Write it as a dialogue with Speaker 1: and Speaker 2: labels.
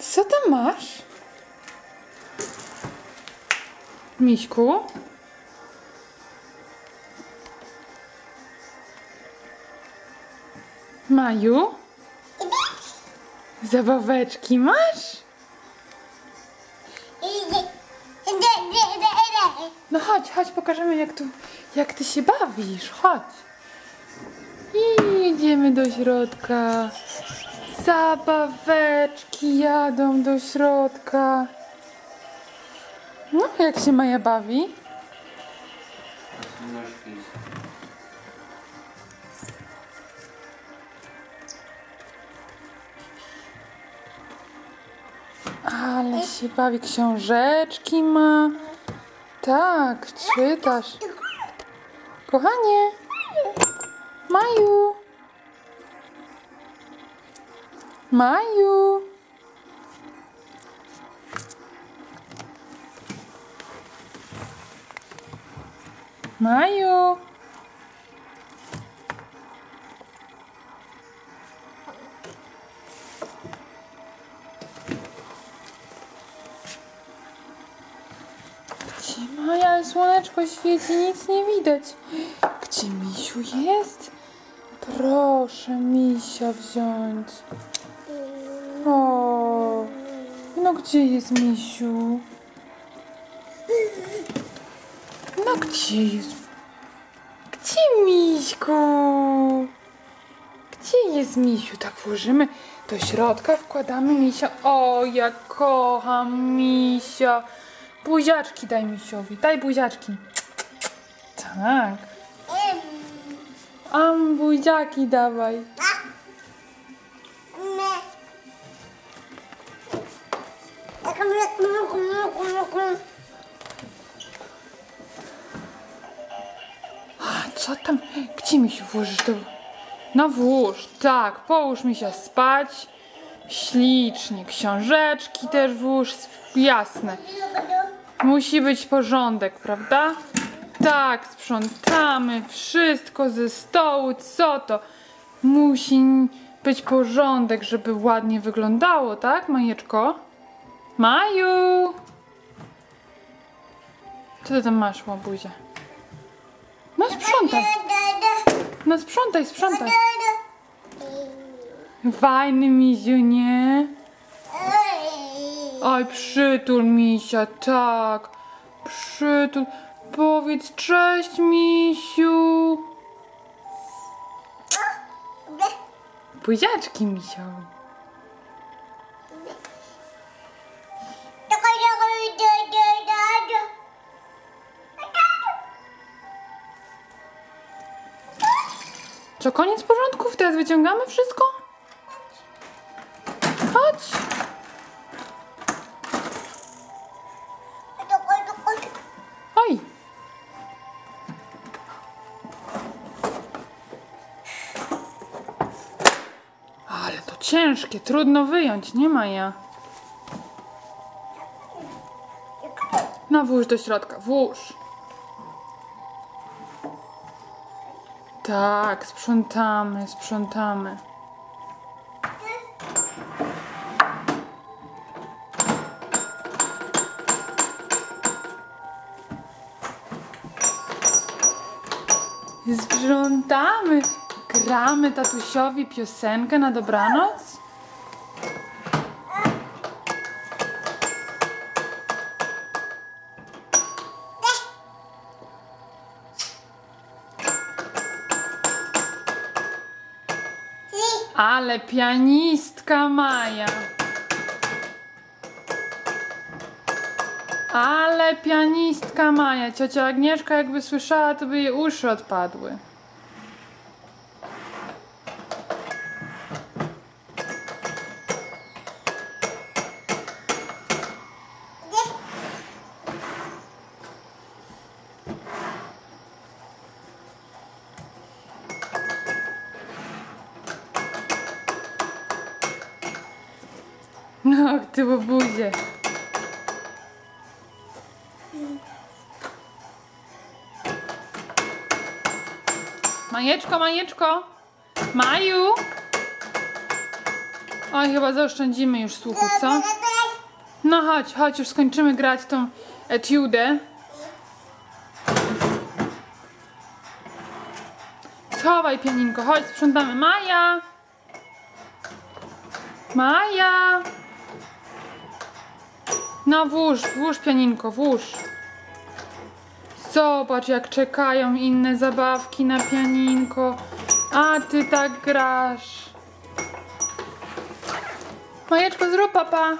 Speaker 1: Co tam masz? Miśku? Maju? Zabaweczki masz? No chodź, chodź, pokażemy jak tu, jak ty się bawisz. Chodź. I idziemy do środka. Zabaweczki jadą do środka. No, jak się Maja bawi? Ale się bawi, książeczki ma. Tak, czytasz. Kochanie, Maju. Maju. Maju. Gdzie Maja? Słoneczko świeci, nic nie widać. Gdzie Misiu jest? Proszę Misia wziąć. O, no gdzie jest Misiu? No gdzie jest? Gdzie Miśku? Gdzie jest Misiu? Tak włożymy do środka, wkładamy Misia. O, ja kocham Misia. Buziaczki daj Misiowi, daj buziaczki. Tak. Am buziaki dawaj. Co tam? Gdzie mi się włożysz? No włóż, tak, połóż mi się spać. Ślicznie, książeczki też włóż, jasne. Musi być porządek, prawda? Tak, sprzątamy wszystko ze stołu, co to? Musi być porządek, żeby ładnie wyglądało, tak, Majeczko? Maju! Co ty tam masz, łabuzie? No sprzątaj, no sprzątaj, sprzątaj. Fajny misiu, nie? Oj, przytul misia, tak. Przytul. Powiedz cześć, misiu. Buziaczki, misio. Co, koniec porządków? Teraz wyciągamy wszystko? Chodź. Oj. Ale to ciężkie, trudno wyjąć, nie ma ja. No włóż do środka, włóż. Tak, sprzątamy, sprzątamy. Sprzątamy. Gramy tatusiowi piosenkę na dobranoc? Ale pianistka Maja. Ale pianistka Maja. Ciocia Agnieszka jakby słyszała, to by jej uszy odpadły. No, ty łobuzie. Majeczko, Majeczko. Maju. Oj, chyba zaoszczędzimy już słuchu, co? No chodź, chodź, już skończymy grać tą etiudę. Schowaj pianinko, chodź, sprzątamy. Maja! Maja! No włóż, włóż pianinko, włóż. Zobacz, jak czekają inne zabawki na pianinko, a ty tak grasz. Majeczko, zrób papa.